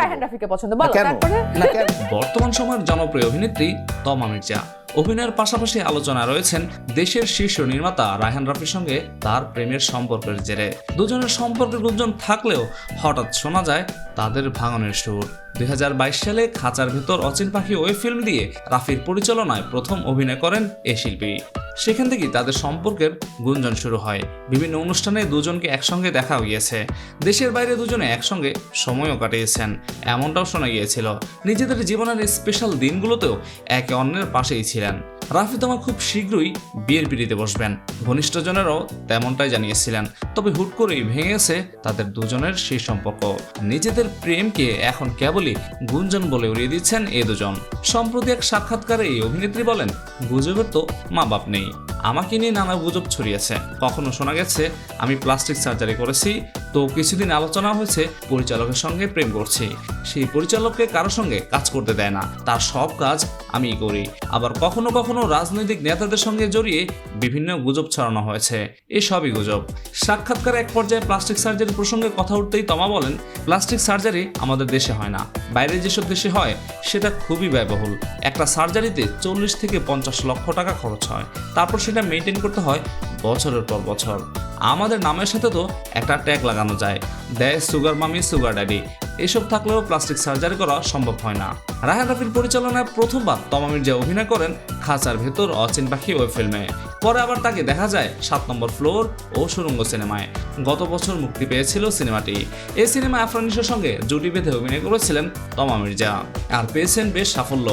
করব। রায়হান রাফিকে পছন্দ। বলো তারপরে? বর্তমান সময়ের জনপ্রিয় অভিনেত্রী তমা মির্জা অভিনয়ের পাশাপাশি আলোচনা রয়েছেন দেশের শীর্ষ নির্মাতা রায়হান রাফির সঙ্গে তার প্রেমের সম্পর্কের জেরে। দুজনের সম্পর্কের গুঞ্জন থাকলেও হঠাৎ শোনা যায় তাদের ভাঙনের সুর। দুই সালে খাঁচার ভেতর অচিন পাখি ওয়েব ফিল্ম দিয়ে রাফির পরিচালনায় প্রথম অভিনয় করেন এ শিল্পী। সেখান থেকেই তাদের সম্পর্কের গুঞ্জন শুরু হয়। বিভিন্ন অনুষ্ঠানে দুজনকে একসঙ্গে দেখা গিয়েছে। দেশের বাইরে দুজনে একসঙ্গে সময়ও কাটিয়েছেন। এমনটাও শোনা গিয়েছিল। নিজেদের জীবনের স্পেশাল দিনগুলোতেও একে অন্যের পাশেই ছিলেন। রাফি তোমা খুব শীঘ্রই বিয়ের পিড়িতে বসবেন। ঘনিষ্ঠজনেরও তেমনটাই জানিয়েছিলেন। তবে হুট করেই ভেঙেছে তাদের দুজনের সেই সম্পর্ক। নিজেদের প্রেমকে এখন কেবলই গুঞ্জন বলে উড়িয়ে দিচ্ছেন এ দুজন। সম্প্রতি এক সাক্ষাৎকারে এই অভিনেত্রী বলেন, গুজবের তো মা বাপ নেই। আমাকে নিয়ে নানা গুজব ছড়িয়েছে। কখনো শোনা গেছে, আমি প্লাস্টিক সার্জারি করেছি তো কিছুদিন আলোচনা হয়েছে, পরিচালকের সঙ্গে প্রেম করছি। সেই পরিচালককে কারোর সঙ্গে কাজ করতে দেয় না। তার সব কাজ আমি করি। আবার কখনো কখনো রাজনৈতিক নেতাদের সঙ্গে জড়িয়ে বিভিন্ন গুজব ছড়ানো হয়েছে। এসবই গুজব। সাক্ষাৎকার এক পর্যায়ে প্লাস্টিক সার্জারি প্রসঙ্গে কথা উঠতেই তমা বলেন, প্লাস্টিক সার্জারি আমাদের দেশে হয় না। বাইরে যেসব দেশে হয়, সেটা খুবই ব্যয়বহুল। একটা সার্জারিতে চল্লিশ থেকে পঞ্চাশ লক্ষ টাকা খরচ হয়। তারপর সেটা মেনটেন করতে হয় বছরের পর বছর। আমাদের নামের সাথে তো একটা ট্যাগ লাগানো যায়। দেয় সুগার মামি সুগার ড্যাডি এসব থাকলেও প্লাস্টিক সার্জারি করা সম্ভব হয় না। রায়হান রাফির পরিচালনায় প্রথমবার তমা মির্জা অভিনয় করেন, খাঁচার ভেতর অচিন পাখি ওয়েব ফিল্মে পরে আবার তাকে দেখা যায় সাত নম্বর ফ্লোর ও সুরঙ্গ সিনেমায় গত বছর মুক্তি পেয়েছিল সিনেমাটি এই সিনেমা আফরানিসের সঙ্গে জুটি বেঁধে অভিনয় করেছিলেন তমা মির্জা আর পেয়েছেন বেশ সাফল্য।